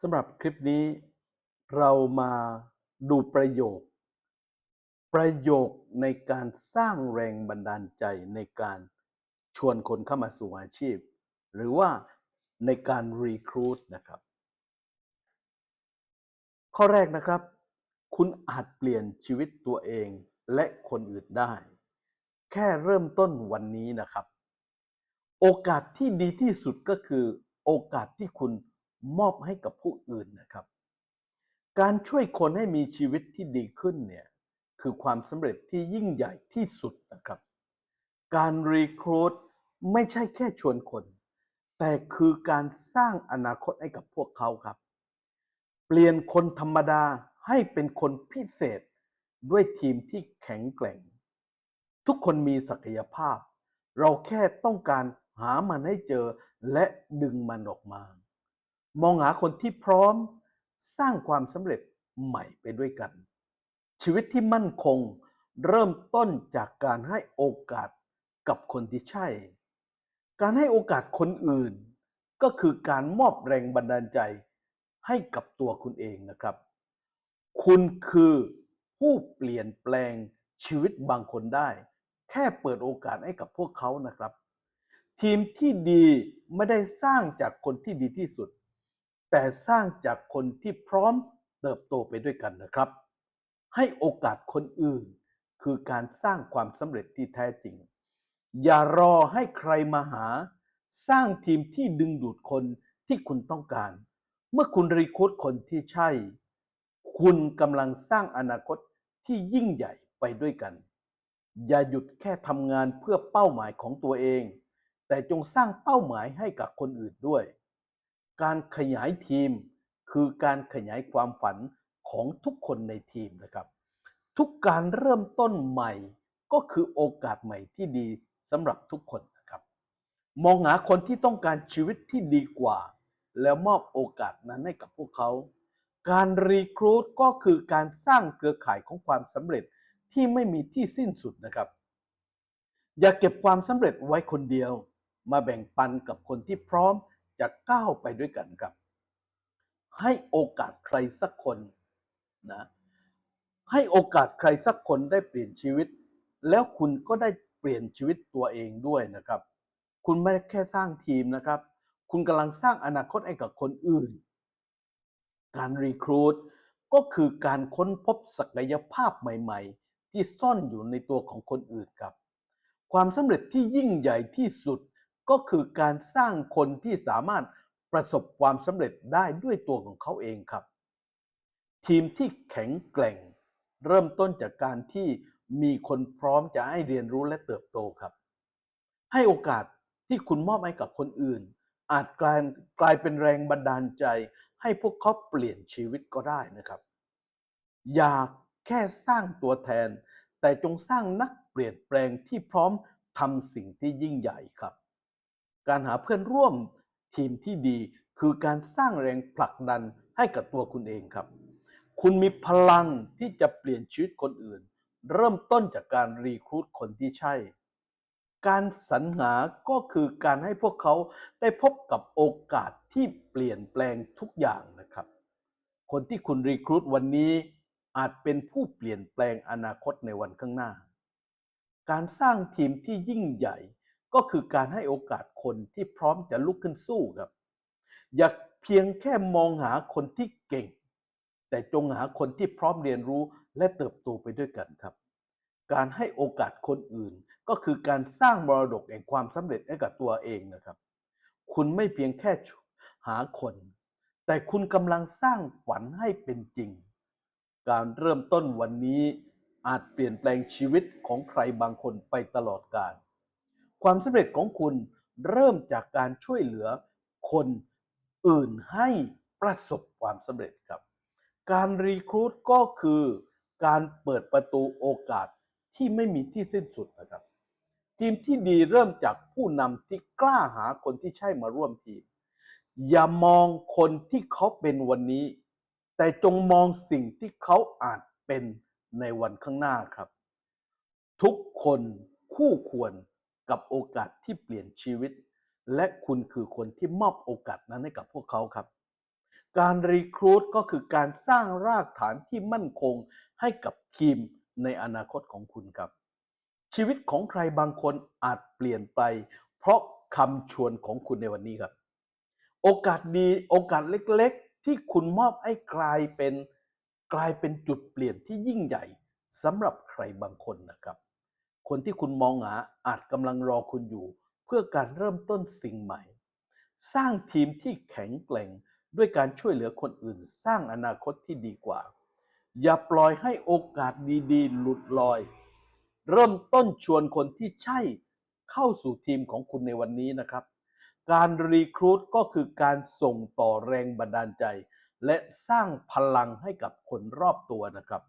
สำหรับคลิปนี้เรามาดูประโยค ประโยคในการสร้างแรงบันดาลใจในการชวนคนเข้ามาสู่อาชีพ หรือว่าในการรีครูดนะครับ ข้อแรกนะครับ คุณอาจเปลี่ยนชีวิตตัวเองและคนอื่นได้ แค่เริ่มต้นวันนี้นะครับ โอกาสที่ดีที่สุดก็คือโอกาสที่คุณ มอบให้กับผู้อื่นนะครับ การช่วยคนให้มีชีวิตที่ดีขึ้นเนี่ยคือความสำเร็จที่ยิ่งใหญ่ที่สุดนะครับ การรีครูดไม่ใช่แค่ชวนคน แต่คือการสร้างอนาคตให้กับพวกเขาครับ เปลี่ยนคนธรรมดาให้เป็นคนพิเศษด้วยทีมที่แข็งแกร่ง ทุกคนมีศักยภาพ เราแค่ต้องการหามันให้เจอและดึงมันออกมา มองหาคนที่พร้อมสร้างความสำเร็จใหม่ไปด้วยกัน ชีวิตที่มั่นคงเริ่มต้นจากการให้โอกาสกับคนที่ใช่ การให้โอกาสคนอื่น ก็คือการมอบแรงบันดาลใจให้กับตัวคุณเองนะครับ คุณคือผู้เปลี่ยนแปลงชีวิตบางคนได้ แค่เปิดโอกาสให้กับพวกเขานะครับ ทีมที่ดีไม่ได้สร้างจากคนที่ดีที่สุด แต่สร้างจากคนที่พร้อมเติบโตไปด้วยกันนะครับ ให้โอกาสคนอื่น คือการสร้างความสำเร็จที่แท้จริง อย่ารอให้ใครมาหา สร้างทีมที่ดึงดูดคนที่คุณต้องการ เมื่อคุณรีคูดคนที่ใช่ คุณกำลังสร้างอนาคตที่ยิ่งใหญ่ไปด้วยกัน อย่าหยุดแค่ทำงานเพื่อเป้าหมายของตัวเอง แต่จงสร้างเป้าหมายให้กับคนอื่นด้วย การขยายทีมคือการขยายความฝันของทุกคนในทีมนะครับ ทุกการเริ่มต้นใหม่ก็คือโอกาสใหม่ที่ดีสำหรับทุกคนนะครับ มองหาคนที่ต้องการชีวิตที่ดีกว่า แล้วมอบโอกาสนั้นให้กับพวกเขา การรีครูดก็คือการสร้างเครือข่ายของความสำเร็จที่ไม่มีที่สิ้นสุดนะครับ อย่าเก็บความสำเร็จไว้คนเดียว มาแบ่งปันกับคนที่พร้อม จะก้าวไปด้วยกันครับ ให้โอกาสใครสักคนนะให้โอกาสใครสักคนได้เปลี่ยนชีวิต แล้วคุณก็ได้เปลี่ยนชีวิตตัวเองด้วยนะครับ คุณไม่ได้แค่สร้างทีมนะครับ คุณกำลังสร้างอนาคตให้กับคนอื่น การรีครูดก็คือการค้นพบศักยภาพใหม่ ๆ ที่ซ่อนอยู่ในตัวของคนอื่นครับ ความสำเร็จที่ยิ่งใหญ่ที่สุด ก็คือการสร้างคนที่สามารถประสบความสำเร็จได้ด้วยตัวของเขาเองครับ ทีมที่แข็งแกร่ง เริ่มต้นจากการที่มีคนพร้อมจะให้เรียนรู้และเติบโตครับ ให้โอกาสที่คุณมอบให้กับคนอื่น อาจกลายกลายเป็นแรงบันดาลใจ ให้พวกเขาเปลี่ยนชีวิตก็ได้นะครับ อย่าแค่สร้างตัวแทน แต่จงสร้างนักเปลี่ยนแปลงที่พร้อมทำสิ่งที่ยิ่งใหญ่ครับ การหาเพื่อนร่วมทีมที่ดี คือการสร้างแรงผลักดันให้กับตัวคุณเองครับ คุณมีพลังที่จะเปลี่ยนชีวิตคนอื่น เริ่มต้นจากการรีคูดคนที่ใช่ การสรรหาก็คือการให้พวกเขาได้พบกับโอกาสที่เปลี่ยนแปลงทุกอย่างนะครับ คนที่คุณรีคูดวันนี้อาจเป็นผู้เปลี่ยนแปลงอนาคตในวันข้างหน้า การสร้างทีมที่ยิ่งใหญ่ ก็คือการให้โอกาสคนที่พร้อมจะลุกขึ้นสู้ครับ อย่าเพียงแค่มองหาคนที่เก่ง แต่จงหาคนที่พร้อมเรียนรู้และเติบโตไปด้วยกันครับ การให้โอกาสคนอื่น ก็คือการสร้างมรดกแห่งความสำเร็จให้กับตัวเองนะครับ คุณไม่เพียงแค่หาคน แต่คุณกำลังสร้างฝันให้เป็นจริง การเริ่มต้นวันนี้อาจเปลี่ยนแปลงชีวิตของใครบางคนไปตลอดกาล ความสำเร็จของคุณเริ่มจากการช่วยเหลือคนอื่นให้ประสบความสำเร็จครับ การรีครูดก็คือการเปิดประตูโอกาสที่ไม่มีที่สิ้นสุดนะครับ ทีมที่ดีเริ่มจากผู้นำที่กล้าหาคนที่ใช่มาร่วมทีม อย่ามองคนที่เขาเป็นวันนี้ แต่จงมองสิ่งที่เขาอาจเป็นในวันข้างหน้าครับ ทุกคนคู่ควร กับโอกาสที่เปลี่ยนชีวิต และคุณคือคนที่มอบโอกาสนั้นให้กับพวกเขาครับ การรีครู t ก็คือการสร้างรากฐานที่มั่นคงให้กับทีมในอนาคตของคุณครับ ชีวิตของใครบางคนอาจเปลี่ยนไป เพราะคำชวนของคุณในวันนี้ครับ โอกาสดีโอกาสเล็กๆ ที่คุณมอบให้กลายเป็นกลายเป็นจุดเปลี่ยนที่ยิ่งใหญ่สำหรับใครบางคนนะครับ คนที่คุณมองหาอาจกำลังรอคุณอยู่ เพื่อการเริ่มต้นสิ่งใหม่ สร้างทีมที่แข็งแกร่งด้วยการช่วยเหลือคนอื่น สร้างอนาคตที่ดีกว่า อย่าปล่อยให้โอกาสดีๆ หลุดลอย เริ่มต้นชวนคนที่ใช่เข้าสู่ทีมของคุณในวันนี้นะครับ การรีครู t ก็คือการส่งต่อแรงบันดาลใจ และสร้างพลังให้กับคนรอบตัวนะครับ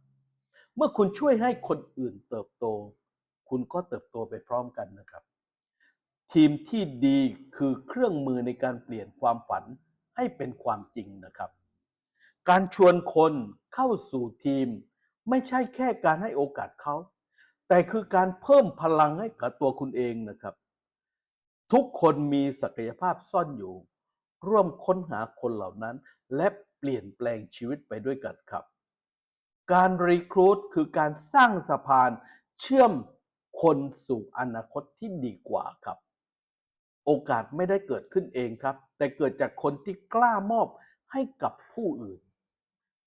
เมื่อคุณช่วยให้คนอื่นเติบโต คุณก็เติบโตไปพร้อมกันนะครับ ทีมที่ดีคือเครื่องมือในการเปลี่ยนความฝันให้เป็นความจริงนะครับ การชวนคนเข้าสู่ทีม ไม่ใช่แค่การให้โอกาสเขา แต่คือการเพิ่มพลังให้กับตัวคุณเองนะครับ ทุกคนมีศักยภาพซ่อนอยู่ ร่วมค้นหาคนเหล่านั้น และเปลี่ยนแปลงชีวิตไปด้วยกันครับ การรีครู t คือการสร้างสะพานเชื่อม คนสู่อนาคตที่ดีกว่าครับ โอกาสไม่ได้เกิดขึ้นเองครับ แต่เกิดจากคนที่กล้ามอบให้กับผู้อื่น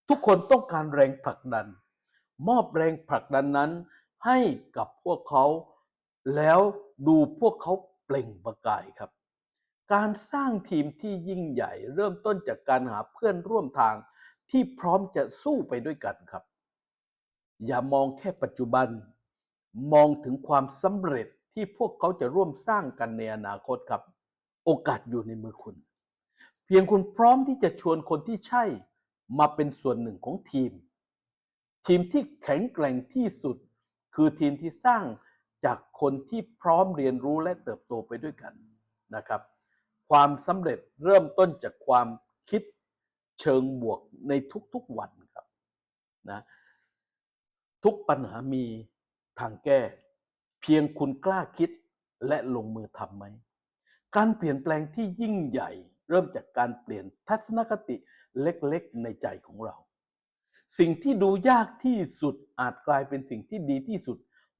ทุกคนต้องการแรงผลักดัน มอบแรงผลักดันนั้นให้กับพวกเขา แล้วดูพวกเขาเปล่งประกายครับ การสร้างทีมที่ยิ่งใหญ่เริ่มต้นจากการหาเพื่อนร่วมทางที่พร้อมจะสู้ไปด้วยกันครับ อย่ามองแค่ปัจจุบัน มองถึงความสำเร็จที่พวกเขาจะร่วมสร้างกันในอนาคตครับ โอกาสอยู่ในมือคุณ เพียงคุณพร้อมที่จะชวนคนที่ใช่มาเป็นส่วนหนึ่งของทีม ทีมที่แข็งแกร่งที่สุด คือทีมที่สร้างจากคนที่พร้อมเรียนรู้และเติบโตไปด้วยกันนะครับ ความสำเร็จเริ่มต้นจากความคิดเชิงบวกในทุกๆวันครับนะทุกปัญหามี ทางแก้ เพียงคุณกล้าคิดและลงมือทำไหม การเปลี่ยนแปลงที่ยิ่งใหญ่ เริ่มจากการเปลี่ยนทัศนคติเล็กๆ ในใจของเรา สิ่งที่ดูยากที่สุดอาจกลายเป็นสิ่งที่ดีที่สุด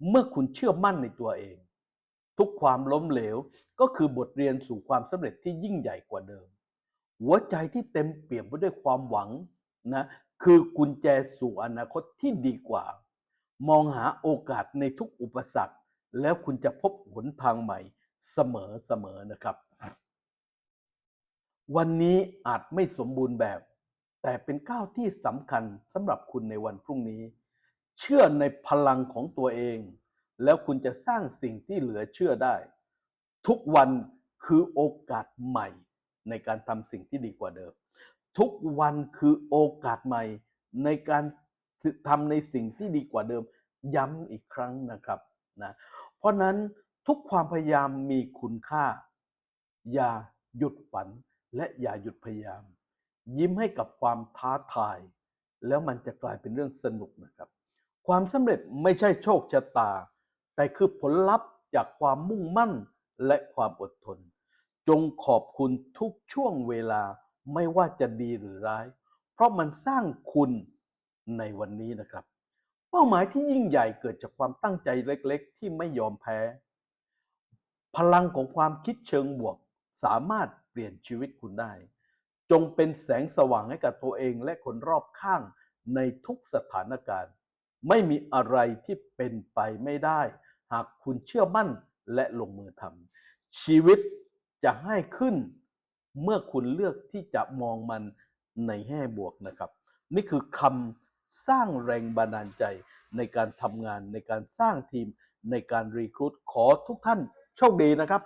เมื่อคุณเชื่อมั่นในตัวเอง ทุกความล้มเหลวก็คือบทเรียนสู่ความสำเร็จที่ยิ่งใหญ่กว่าเดิม หัวใจที่เต็มเปี่ยมไปด้วยความหวังนะคือกุญแจสู่อนาคตที่ดีกว่า มองหาโอกาสในทุกอุปสรรค แล้วคุณจะพบหนทางใหม่เสมอเสมอนะครับ วันนี้อาจไม่สมบูรณ์แบบ แต่เป็นก้าวที่สำคัญสำหรับคุณในวันพรุ่งนี้ เชื่อในพลังของตัวเอง แล้วคุณจะสร้างสิ่งที่เหลือเชื่อได้ ทุกวันคือโอกาสใหม่ในการทำสิ่งที่ดีกว่าเดิม ทุกวันคือโอกาสใหม่ในการ ทำในสิ่งที่ดีกว่าเดิมย้ำอีกครั้งนะครับนะเพราะนั้นทุกความพยายามมีคุณค่า อย่าหยุดฝันและอย่าหยุดพยายาม ยิ้มให้กับความท้าทาย แล้วมันจะกลายเป็นเรื่องสนุกนะครับ ความสำเร็จไม่ใช่โชคชะตา แต่คือผลลัพธ์จากความมุ่งมั่นและความอดทน จงขอบคุณทุกช่วงเวลาไม่ว่าจะดีหรือร้าย เพราะมันสร้างคุณ ในวันนี้นะครับ เป้าหมายที่ยิ่งใหญ่เกิดจากความตั้งใจเล็กๆ ที่ไม่ยอมแพ้ พลังของความคิดเชิงบวก สามารถเปลี่ยนชีวิตคุณได้ จงเป็นแสงสว่างให้กับตัวเองและคนรอบข้างในทุกสถานการณ์ ไม่มีอะไรที่เป็นไปไม่ได้ หากคุณเชื่อมั่นและลงมือทำชีวิตจะให้ขึ้นเมื่อคุณเลือกที่จะมองมันในแง่บวกนะครับ นี่คือคำ สร้างแรงบันดาลใจในการทำงานในการสร้างทีมในการรีคูดขอทุกท่านโชคดีนะครับ